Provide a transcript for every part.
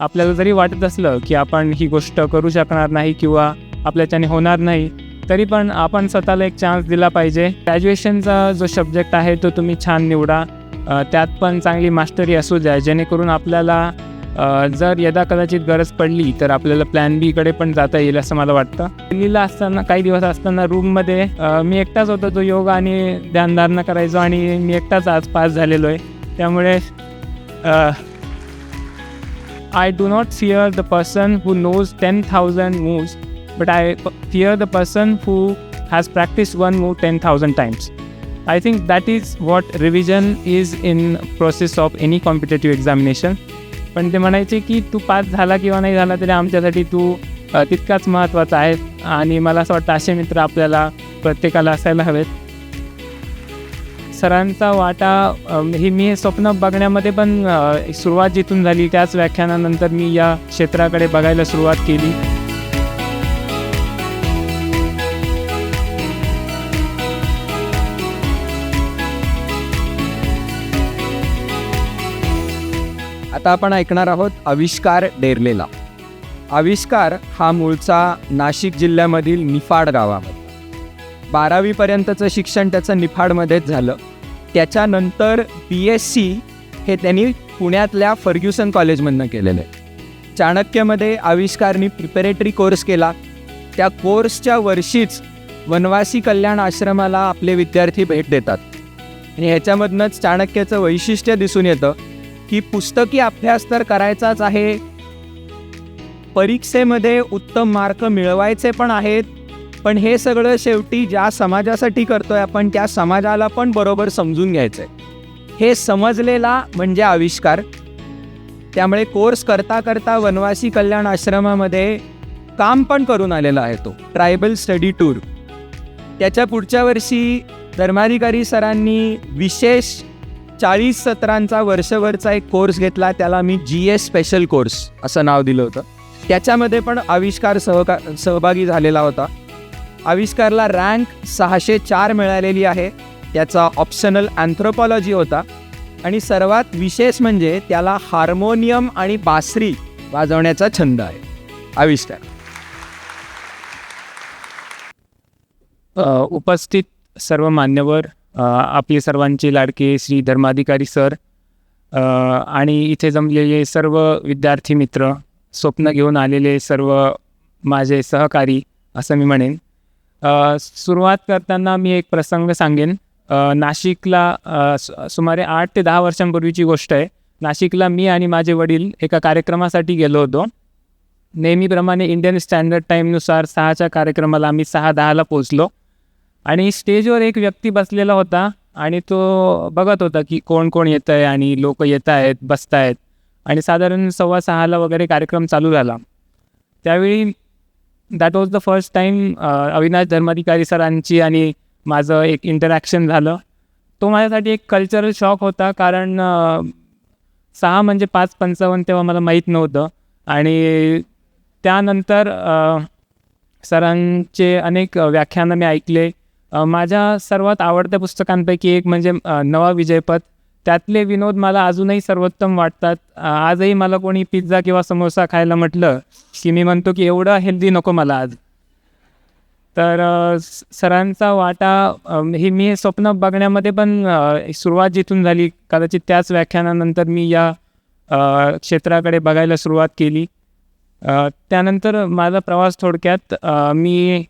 आपल्याला जरी वाटत असलं की आपण ही गोष्ट करू शकणार नाही किंवा आपल्याच्याने होणार नाही तरी पण आपण स्वतःला एक चान्स दिला पाहिजे. ग्रॅज्युएशनचा जो सब्जेक्ट आहे तो तुम्ही छान निवडा. त्यात पण चांगली मास्टरी असू द्या. जेणेकरून आपल्याला जर यदा कदाचित गरज पडली तर आपल्याला प्लॅन बीकडे पण जाता येईल असं मला वाटतं. दिल्लीला असताना काही दिवस असताना रूममध्ये मी एकटाच होतो तो योग आणि ध्यानधारणा करायचो आणि मी एकटाच आज पास झालेलो आहे. त्यामुळे I do not fear the person who knows 10,000 moves, but I fear the person who has practiced one move 10,000 times. I think that is what revision is in process of any competitive examination. पण ते म्हणायचे की तू pass झाला किंवा नाही झाला तरी आमच्यासाठी तू तितकाच महत्त्वाचा आहे आणि मला असं वाटतं असे मित्र आपल्याला प्रत्येकाला असायला हवेत सरांचा वाटा हे मी मी स्वप्न बघण्यामध्ये पण सुरुवात जिथून झाली त्याच व्याख्यानानंतर मी या क्षेत्राकडे बघायला सुरुवात केली. आता आपण ऐकणार आहोत आविष्कार डेरलेला. आविष्कार हा मूळचा नाशिक जिल्ह्यामधील निफाड गावामध्ये बारावीपर्यंतचं शिक्षण त्याचं निफाडमध्येच झालं. त्याच्यानंतर बी एस सी हे त्यांनी पुण्यातल्या फर्ग्युसन कॉलेजमधनं केलेलं आहे. चाणक्यमध्ये आविष्कारनी प्रिपेरेटरी कोर्स केला. त्या कोर्सच्या वर्षीच वनवासी कल्याण आश्रमाला आपले विद्यार्थी भेट देतात. आणि ह्याच्यामधनंच चाणक्याचं वैशिष्ट्य दिसून येतं की पुस्तकी अभ्यास तर करायचाच आहे. परीक्षेमध्ये उत्तम मार्क मिळवायचे पण आहेत. पण हे सगळं शेवटी ज्या समाजासाठी करतोय आपण त्या समाजाला पण बरोबर समजून घ्यायचं आहे हे समजलेला म्हणजे आविष्कार. त्यामुळे कोर्स करता करता वनवासी कल्याण आश्रमामध्ये काम पण करून आलेला आहे तो ट्रायबल स्टडी टूर. त्याच्या पुढच्या वर्षी धर्माधिकारी सरांनी विशेष चाळीस सत्रांचा वर्षभरचा एक कोर्स घेतला त्याला मी जी एस स्पेशल कोर्स असं नाव दिलं होतं. त्याच्यामध्ये पण आविष्कार सहका सहभागी झालेला होता. आविष्कारला रँक सहाशे चार मिळालेली आहे. त्याचा ऑप्शनल अँथ्रोपॉलॉजी होता. आणि सर्वात विशेष म्हणजे त्याला हार्मोनियम आणि बासरी वाजवण्याचा छंद आहे. आविष्कार. उपस्थित सर्व मान्यवर आपले सर्वांचे लाडके श्री धर्माधिकारी सर आणि इथे जमलेले सर्व विद्यार्थी मित्र स्वप्न घेऊन आलेले सर्व माझे सहकारी असं मी म्हणेन. सुरुवात करताना मी एक प्रसंग सांगेन. नाशिकला सु- सुमारे आठ ते दहा वर्षांपूर्वीची गोष्ट आहे. नाशिकला मी आणि माझे वडील एका कार्यक्रमासाठी गेलो होतो. नेहमीप्रमाणे इंडियन स्टँडर्ड टाईमनुसार सहाच्या कार्यक्रमाला आम्ही सहा दहाला पोचलो आणि स्टेजवर एक व्यक्ती बसलेला होता आणि तो बघत होता की कोण कोण येतं आहे आणि लोक येत आहेत बसत आहेत आणि साधारण सव्वा सहाला वगैरे कार्यक्रम चालू झाला. त्यावेळी that was the first time Avinash Dharmadhikari सरांची आणि माझं एक इंटरॅक्शन झालं. तो माझ्यासाठी एक कल्चरल शॉक होता कारण सहा म्हणजे पाच पंचावन्न तेव्हा मला माहीत नव्हतं. आणि त्यानंतर सरांचे अनेक व्याख्यानं मी ऐकले. माझ्या सर्वात आवडत्या पुस्तकांपैकी एक म्हणजे नवा विजयपथ. त्यातले विनोद मला अजूनही सर्वोत्तम वाटतात. आजही मला कोणी पिझ्झा किंवा समोसा खायला म्हटलं की मी म्हणतो की एवढं हेल्दी नको मला आज. तर स- सरांचा वाटा हे मी स्वप्न बघण्यामध्ये पण सुरुवात जिथून झाली कदाचित त्याच व्याख्यानानंतर मी या क्षेत्राकडे बघायला सुरुवात केली. त्यानंतर माझा प्रवास थोडक्यात मी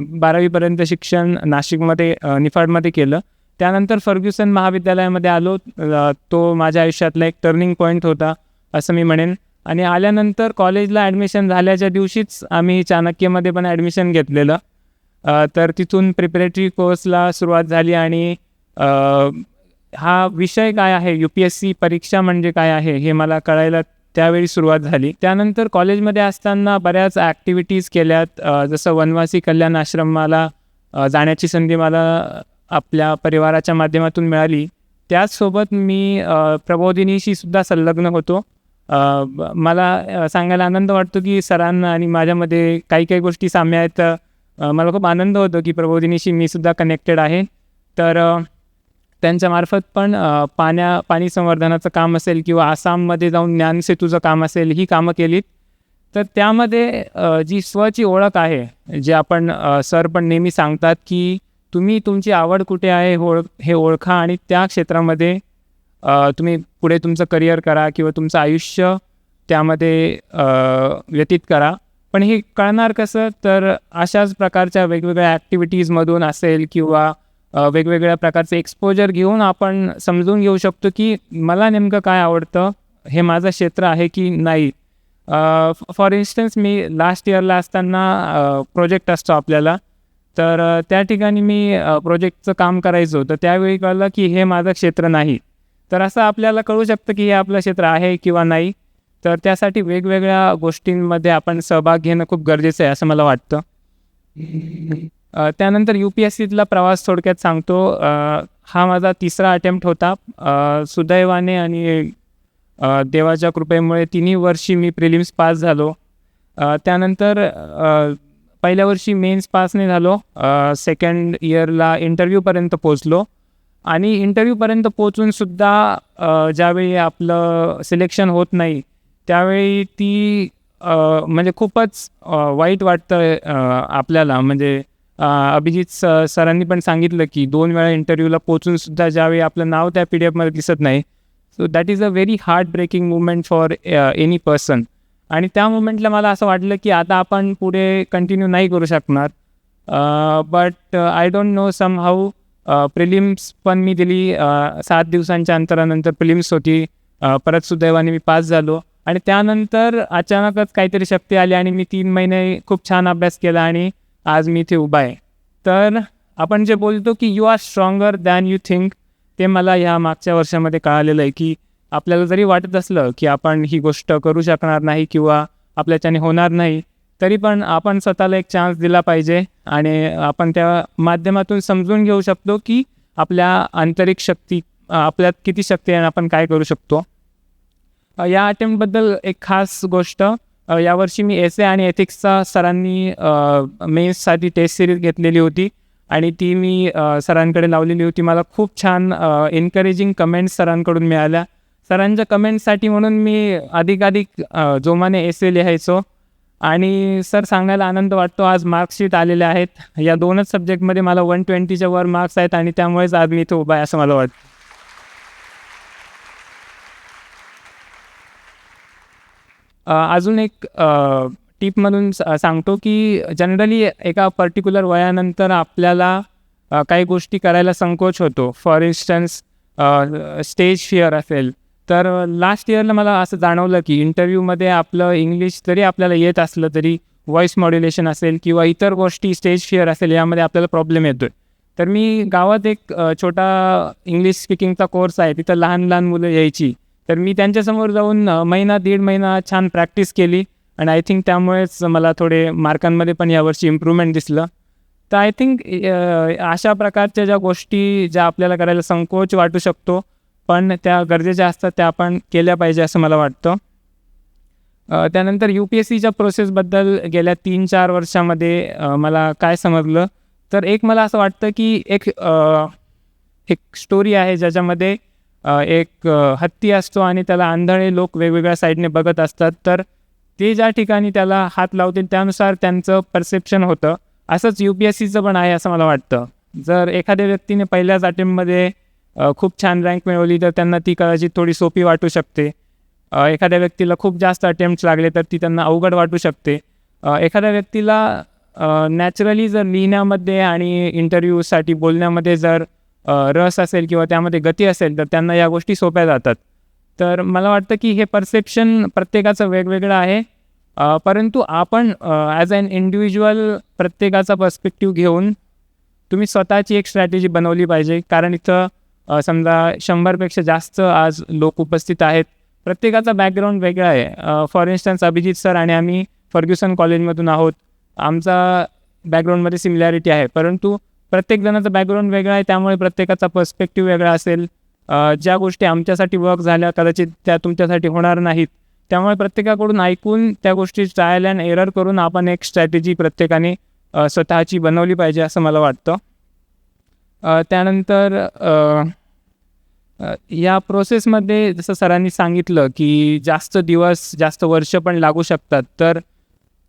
बारावीपर्यंत शिक्षण नाशिकमध्ये निफाडमध्ये केलं. त्यानंतर फर्ग्युसन महाविद्यालयामध्ये आलो. तो माझ्या आयुष्यातला एक टर्निंग पॉईंट होता असं मी म्हणेन. आणि आल्यानंतर कॉलेजला ॲडमिशन झाल्याच्या दिवशीच आम्ही चाणक्यमध्ये पण ॲडमिशन घेतलेलं. तर तिथून प्रिपरेटरी कोर्सला सुरुवात झाली आणि हा विषय काय आहे? यू पी एस सी परीक्षा म्हणजे काय आहे? हे मला कळायला त्यावेळी सुरुवात झाली. त्यानंतर कॉलेजमध्ये असताना बऱ्याच ॲक्टिव्हिटीज केल्यात. जसं वनवासी कल्याण आश्रमाला जाण्याची संधी मला आपल्या परिवाराच्या माध्यमातून मिळाली. त्याचसोबत मी प्रबोधिनीशी सुद्धा संलग्न होतो. मला सांगायला आनंद वाटतो की सरांना आणि माझ्यामध्ये काही काही गोष्टी साम्य आहेत. मला खूप आनंद होतो की प्रबोधिनीशी मी सुद्धा कनेक्टेड आहे. तर त्यांच्यामार्फत पण पाण्या पाणी संवर्धनाचं काम असेल किंवा आसाममध्ये जाऊन ज्ञानसेतूचं काम असेल ही कामं केलीत. तर त्यामध्ये जी स्वची ओळख आहे जे आपण सर पण नेहमी सांगतात की तुम्ही तुमची आवड कुठे आहे ओळ हे ओळखा आणि त्या क्षेत्रामध्ये तुम्ही पुढे तुमचं करिअर करा किंवा तुमचं आयुष्य त्यामध्ये व्यतीत करा. पण हे कळणार कसं? तर अशाच प्रकारच्या वेगवेगळ्या ॲक्टिव्हिटीजमधून असेल किंवा वेगवेगळ्या प्रकारचे एक्सपोजर घेऊन आपण समजून घेऊ शकतो की मला नेमकं काय आवडतं हे माझं क्षेत्र आहे की नाही. फॉर इन्स्टन्स मी लास्ट इयरला असताना प्रोजेक्ट असतो आपल्याला. तर त्या ठिकाणी मी प्रोजेक्टचं काम करायचो. तर त्यावेळी कळलं की हे माझं क्षेत्र नाही. तर असं आपल्याला कळू शकतं की हे आपलं क्षेत्र आहे किंवा नाही. तर त्यासाठी वेगवेगळ्या गोष्टींमध्ये आपण सहभाग घेणं खूप गरजेचं आहे असं मला वाटतं. त्यानंतर यू पी एस सीतला प्रवास थोडक्यात सांगतो. हा माझा तिसरा अटेम्प्ट होता. सुदैवाने आणि देवाच्या कृपेमुळे तिन्ही वर्षी मी प्रिलिम्स पास झालो. त्यानंतर पहिल्या वर्षी मेन्स पास नाही झालो सेकंड इयरला इंटरव्ह्यूपर्यंत पोचलो आणि इंटरव्ह्यूपर्यंत पोचूनसुद्धा ज्यावेळी आपलं सिलेक्शन होत नाही त्यावेळी ती म्हणजे खूपच वाईट वाटतं आपल्याला. म्हणजे अभिजित स सरांनी पण सांगितलं की दोन वेळा इंटरव्ह्यूला पोचूनसुद्धा ज्यावेळी आपलं नाव त्या पी डी एफमध्ये दिसत नाही. So that is a very heart breaking movement for any person आणि त्या मुमेंटला मला असं वाटलं की आता आपण पुढे कंटिन्यू नाही करू शकणार. But I don't know somehow prelims पण मी दिली. सात दिवसांच्या अंतरानंतर प्रिलिम्स होती. परत सुदैवाने मी पास झालो. आणि त्यानंतर अचानकच काहीतरी शक्ती आली आणि मी तीन महिने खूप छान अभ्यास केला आणि आज मी इथे उभा आहे. तर आपण जे बोलतो की you are stronger than you think ते मला ह्या मागच्या वर्षामध्ये कळालेलं आहे की आपल्याला जरी वाटत असलं की आपण ही गोष्ट करू शकणार नाही किंवा आपल्याच्याने होणार नाही तरी पण आपण स्वतःला एक चान्स दिला पाहिजे आणि आपण त्या माध्यमातून समजून घेऊ शकतो की आपल्या आंतरिक शक्ती आपल्यात किती शक्ती आहे आणि आपण काय करू शकतो. या अटेम्प्टबद्दल एक खास गोष्ट यावर्षी मी एस ए आणि एथिक्सचा सरांनी मेन्ससाठी टेस्ट सिरीज घेतलेली होती आणि ती मी सरांकडे लावलेली होती. मला खूप छान एनकरेजिंग कमेंट्स सरांकडून मिळाल्या. सरांच्या कमेंट्ससाठी म्हणून मी अधिकाधिक जोमाने एस ए लिहायचो. आणि सर सांगायला आनंद वाटतो आज मार्कशीट आलेले आहेत. या दोनच सब्जेक्टमध्ये मला वन ट्वेंटीच्या वर मार्क्स आहेत आणि त्यामुळेच आज मी इथे उभा आहे असं मला वाटतं. अजून एक टीप म्हणून सांगतो की जनरली एका पर्टिक्युलर वयानंतर आपल्याला काही गोष्टी करायला संकोच होतो. फॉर इन्स्टन्स स्टेज फिअर असेल. तर लास्ट इयरला मला असं जाणवलं की इंटरव्ह्यूमध्ये आपलं इंग्लिश जरी आपल्याला येत असलं तरी व्हॉईस मॉड्युलेशन असेल किंवा इतर गोष्टी स्टेज फिअर असेल यामध्ये आपल्याला प्रॉब्लेम येतो आहे तर मी गावात एक छोटा इंग्लिश स्पीकिंगचा कोर्स आहे. तिथं लहान लहान मुलं यायची. तर मी त्यांच्यासमोर जाऊन महिना दीड महिना छान प्रॅक्टिस केली आणि आय थिंक त्यामुळेच मला थोडे मार्कांमध्ये पण यावर्षी इम्प्रूव्हमेंट दिसलं. तर आय थिंक अशा प्रकारच्या ज्या गोष्टी ज्या आपल्याला करायला संकोच वाटू शकतो पण त्या गरजेच्या असतात त्या आपण केल्या पाहिजे असं मला वाटतं. त्यानंतर यू पी एस सीच्या प्रोसेसबद्दल गेल्या तीन चार वर्षामध्ये मला काय समजलं? तर एक मला असं वाटतं की एक एक स्टोरी आहे ज्याच्यामध्ये एक हत्ती असतो आणि त्याला आंधळे लोक वेगवेगळ्या साईडने बघत असतात. तर ते ज्या ठिकाणी त्याला हात लावतील त्यानुसार त्यांचं परसेप्शन होतं. असंच यू पी एस सीचं पण आहे असं मला वाटतं. जर एखाद्या व्यक्तीने पहिल्याच अटेम्प्टमध्ये खूप छान रँक मिळवली तर त्यांना ती कदाचित थोडी सोपी वाटू शकते. एखाद्या व्यक्तीला खूप जास्त अटेम्प्ट लागले तर ती त्यांना अवघड वाटू शकते. एखाद्या व्यक्तीला नॅचरली जर लिहिण्यामध्ये आणि इंटरव्ह्यूसाठी बोलण्यामध्ये जर रस असेल किंवा त्यामध्ये गती असेल तर त्यांना या गोष्टी सोप्या जातात. तर मला वाटतं की हे परसेप्शन प्रत्येकाचं वेगवेगळं आहे. परंतु आपण ॲज अन इंडिव्हिज्युअल प्रत्येकाचा पर्स्पेक्टिव्ह घेऊन तुम्ही स्वतःची एक स्ट्रॅटेजी बनवली पाहिजे. कारण इथं समजा शंभरपेक्षा जास्त आज लोक उपस्थित आहेत. प्रत्येकाचा बॅकग्राऊंड वेगळा आहे. फॉर इन्स्टन्स अभिजित सर आणि आम्ही फर्ग्युसन कॉलेजमधून आहोत. आमचा बॅकग्राऊंडमध्ये सिमिलॅरिटी आहे. परंतु प्रत्येक जणाचा बॅकग्राऊंड वेगळा आहे. त्यामुळे प्रत्येकाचा पर्स्पेक्टिव्ह वेगळा असेल. ज्या गोष्टी आमच्यासाठी वर्क झाल्या कदाचित त्या तुमच्यासाठी होणार नाहीत. त्यामुळे प्रत्येकाकडून ऐकून त्या गोष्टी ट्रायल अँड एरर करून आपण एक स्ट्रॅटेजी प्रत्येकाने स्वतःची बनवली पाहिजे असं मला वाटतं. त्यानंतर या प्रोसेसमध्ये जसं सरांनी सांगितलं की जास्त दिवस जास्त वर्ष पण लागू शकतात तर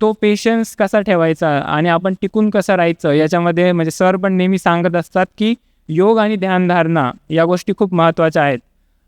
तो पेशन्स कसा ठेवायचा आणि आपण टिकून कसं राहायचं याच्यामध्ये म्हणजे सर पण नेहमी सांगत असतात की योग आणि ध्यानधारणा या गोष्टी खूप महत्त्वाच्या आहेत.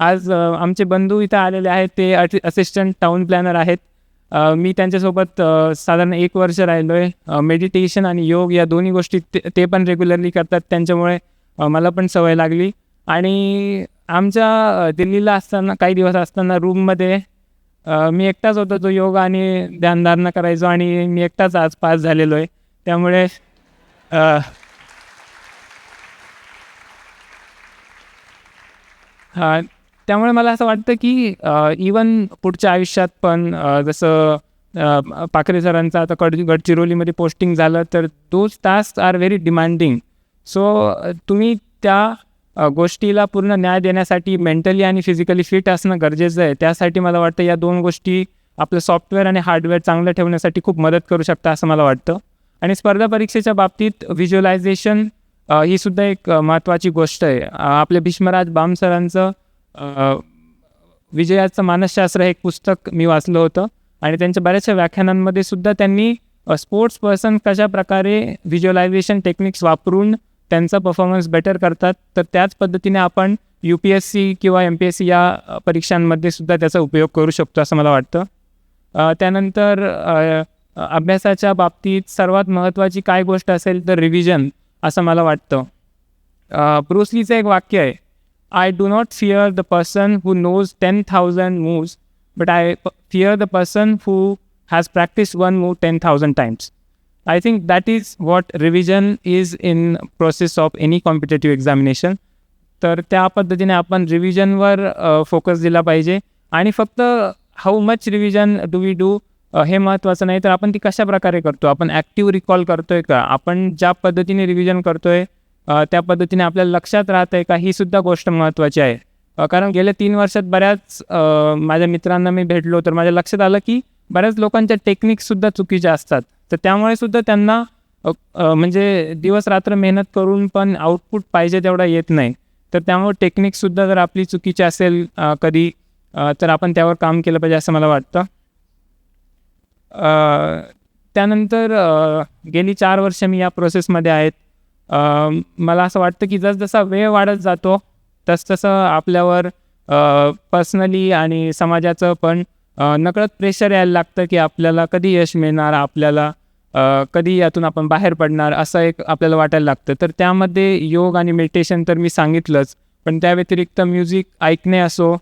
आज आमचे बंधू इथं आलेले आहेत ते असिस्टंट टाऊन प्लॅनर आहेत. मी त्यांच्यासोबत साधारण एक वर्ष राहिलो आहे मेडिटेशन आणि योग या दोन्ही गोष्टी ते ते पण रेग्युलरली करतात. त्यांच्यामुळे मला पण सवय लागली. आणि आमच्या दिल्लीला असताना काही दिवस असताना रूममध्ये मी एकटाच होतो जो योग आणि ध्यानधारणा करायचो आणि मी एकटाच आज पास झालेलो आहे त्यामुळे हां त्यामुळे मला असं वाटतं की इवन पुढच्या आयुष्यात पण जसं पाखरे सरांचं आता कड गडचिरोलीमध्ये पोस्टिंग झालं तर those task are very demanding so तुम्ही त्या गोष्टीला पूर्ण न्याय देण्यासाठी मेंटली आणि फिजिकली फिट असणं गरजेचं आहे. त्यासाठी मला वाटतं या दोन गोष्टी आपलं सॉफ्टवेअर आणि हार्डवेअर चांगलं ठेवण्यासाठी खूप मदत करू शकतं असं मला वाटतं. आणि स्पर्धा परीक्षेच्या बाबतीत व्हिज्युअलायझेशन ही सुद्धा एक महत्त्वाची गोष्ट आहे. आपल्या भीष्मराज बाम सरांचं विजयाचं मानसशास्त्र हे एक पुस्तक मी वाचलं होतं. आणि त्यांच्या बऱ्याचशा व्याख्यानांमध्ये सुद्धा त्यांनी स्पोर्ट्स पर्सन कशा प्रकारे व्हिज्युअलायझेशन टेक्निक्स वापरून त्यांचा परफॉर्मन्स बेटर करतात तर त्याच पद्धतीने आपण यू पी एस सी किंवा एम पी एस सी या परीक्षांमध्ये सुद्धा त्याचा उपयोग करू शकतो असं मला वाटतं. त्यानंतर अभ्यासाच्या बाबतीत सर्वात महत्त्वाची काय गोष्ट असेल तर रिव्हिजन असं मला वाटतं. ब्रुसलीचं एक वाक्य आहे I do not fear the person who knows ten thousand moves but I fear the person who has practice one move ten thousand times I think that is what revision is in process of any competitive examination तर त्या पद्धतीने आपण रिव्हिजनवर focus दिला पाहिजे. आणि फक्त how much revision do we do हे महत्त्वाचं नाही. तर आपण ती कशा प्रकारे करतो? आपण ॲक्टिव्ह रिकॉल करतो आहे का? आपण ज्या पद्धतीने रिव्हिजन करतो आहे त्या पद्धतीने आपल्याला लक्षात राहत आहे का? ही सुद्धा गोष्ट महत्त्वाची आहे. कारण गेल्या तीन वर्षात बऱ्याच माझ्या मित्रांना मी भेटलो. तर माझ्या लक्षात आलं की बऱ्याच लोकांच्या टेक्निक्ससुद्धा चुकीच्या असतात. तर त्यामुळे सुद्धा त्यांना म्हणजे दिवस रात्र मेहनत करून पण आउटपुट पाहिजे तेवढा येत नाही. तर त्यामुळे टेक्निकसुद्धा जर आपली चुकीची असेल कधी तर आपण त्यावर काम केलं पाहिजे असं मला वाटतं. त्यानंतर गेली चार वर्ष मी या प्रोसेसमध्ये आहेत. मला असं वाटतं की जसजसा वेळ वाढत जातो तसतसं आपल्यावर पर्सनली आणि समाजाचं पण नकळत प्रेशर यायला लागतं की आपल्याला कधी यश मिळणार आपल्याला कधी यातून आपण बाहेर पडणार असं एक आपल्याला वाटायला लागतं. तर त्यामध्ये योग आणि मेडिटेशन तर मी सांगितलंच पण त्या व्यतिरिक्त म्युझिक ऐकणे असो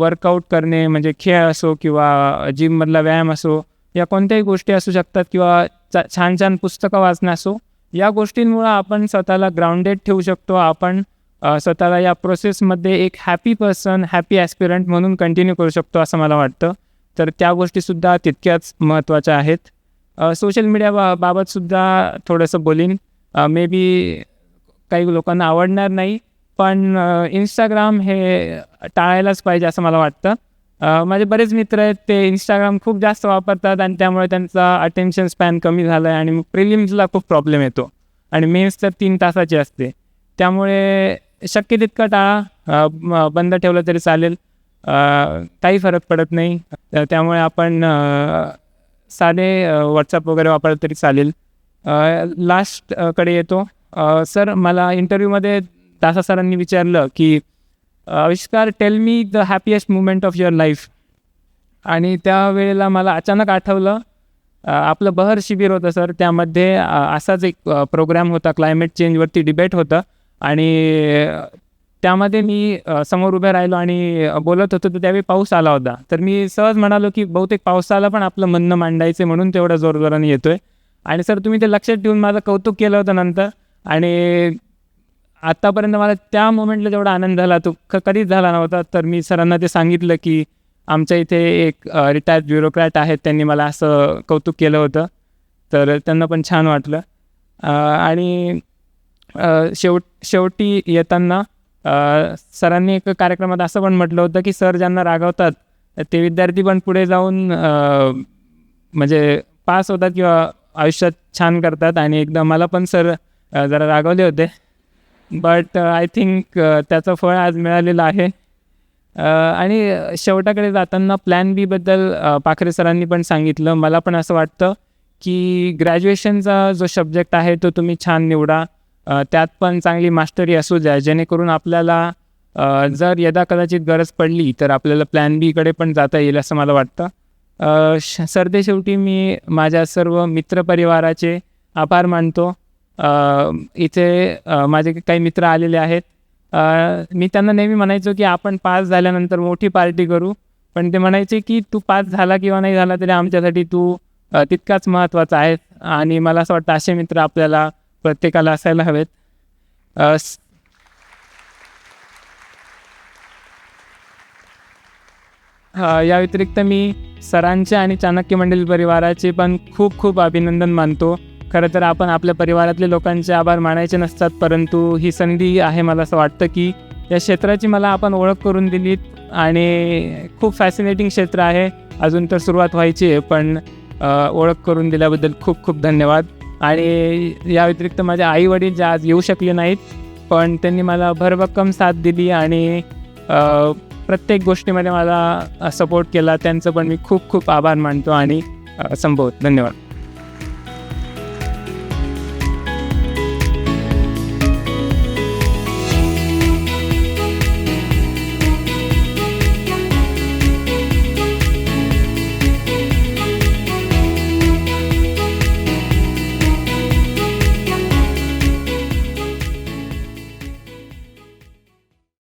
वर्कआउट करणे म्हणजे खेळ असो किंवा जिममधला व्यायाम असो या कोणत्याही गोष्टी असू शकतात किंवा चा छान छान पुस्तकं वाचणं असो या गोष्टींमुळं आपण स्वतःला ग्राउंडेड ठेवू शकतो. आपण स्वतःला या प्रोसेसमध्ये एक हॅपी पर्सन हॅपी ॲस्पिरंट म्हणून कंटिन्यू करू शकतो असं मला वाटतं. तर त्या गोष्टीसुद्धा तितक्याच महत्त्वाच्या आहेत. सोशल मीडिया बा बाबतसुद्धा थोडंसं बोलीन. मे बी काही लोकांना आवडणार नाही पण इंस्टाग्राम हे टाळायलाच पाहिजे असं मला वाटतं. माझे बरेच मित्र आहेत ते इंस्टाग्राम खूप जास्त वापरतात आणि त्यामुळे त्यांचा अटेन्शन स्पॅन कमी झाला आहे आणि मग प्रिलिम्सला खूप प्रॉब्लेम येतो. आणि मेन्स तर तीन तासाची असते. त्यामुळे शक्य तितकं टाळा. बंद ठेवलं तरी चालेल. काही फरक पडत नाही. त्यामुळे आपण साधे व्हॉट्सअप वगैरे वापरलं तरी चालेल. लास्टकडे येतो. सर मला इंटरव्ह्यूमध्ये दासा सरांनी विचारलं की Avishkar tell me the happiest moment of your life आणि त्यावेळेला मला अचानक आठवलं आपलं बहर शिबिर होतं सर. त्यामध्ये असाच एक प्रोग्राम होता क्लायमेट चेंजवरती डिबेट होतं. आणि त्यामध्ये मी समोर उभे राहिलो आणि बोलत होतो तर त्यावेळी पाऊस आला होता. तर मी सहज म्हणालो की बहुतेक पावसाला पण आपलं म्हणणं मांडायचं म्हणून तेवढा जोरजोराने येतो आहे आणि सर तुम्ही ते लक्षात ठेवून माझं कौतुक केलं होतं नंतर. आणि आत्तापर्यंत मला त्या मोमेंटला जेवढा आनंद झाला तो क कधीच झाला नव्हता. तर मी सरांना ते सांगितलं की आमच्या इथे एक रिटायर्ड ब्युरोक्रॅट आहेत त्यांनी मला असं कौतुक केलं होतं. तर त्यांना पण छान वाटलं. आणि शेवट शेवटी येताना सरांनी एक कार्यक्रमात असं पण म्हटलं होतं की सर ज्यांना रागवतात ते विद्यार्थी पण पुढे जाऊन म्हणजे पास होतात किंवा आयुष्यात छान करतात. आणि एकदा मला पण सर जरा रागवले होते. बट आय थिंक त्याचं फळ आज मिळालेलं आहे. आणि शेवटाकडे जाताना प्लॅन बीबद्दल पाखरे सरांनी पण सांगितलं. मला पण असं वाटतं की ग्रॅज्युएशनचा जो सब्जेक्ट आहे तो तुम्ही छान निवडा. त्यात पण चांगली मास्टरी असू द्या जेणेकरून आपल्याला जर यदा कदाचित गरज पडली तर आपल्याला प्लॅन बीकडे पण जाता येईल असं मला वाटतं. श- सरते शेवटी मी माझ्या सर्व मित्रपरिवाराचे आभार मानतो. इथे माझे काही मित्र आलेले आहेत. मी त्यांना नेहमी म्हणायचो की आपण पास झाल्यानंतर मोठी पार्टी करू पण ते म्हणायचे की तू पास झाला किंवा नाही झाला तरी आमच्यासाठी तू तितकाच महत्त्वाचा आहे आणि मला असं वाटतं असे मित्र आपल्याला प्रत्येकाला असायला हवेत. या व्यतिरिक्त मी सरांचे आणि चाणक्य मंडळी परिवाराचे पण खूप खूप अभिनंदन मानतो. खरं तर आपण आपल्या परिवारातले लोकांचे आभार मानायचे नसतात परंतु ही संधी आहे मला असं वाटतं की या क्षेत्राची मला आपण ओळख करून दिलीत आणि खूप फॅसिनेटिंग क्षेत्र आहे. अजून तर सुरुवात व्हायची आहे पण ओळख करून दिल्याबद्दल खूप खूप धन्यवाद. आणि या व्यतिरिक्त माझे आई वडील जे आज येऊ शकले नाहीत पण त्यांनी मला भरभक्कम साथ दिली आणि प्रत्येक गोष्टीमध्ये मला सपोर्ट केला. त्यांचं पण मी खूप खूप आभार मानतो आणि संभवत धन्यवाद.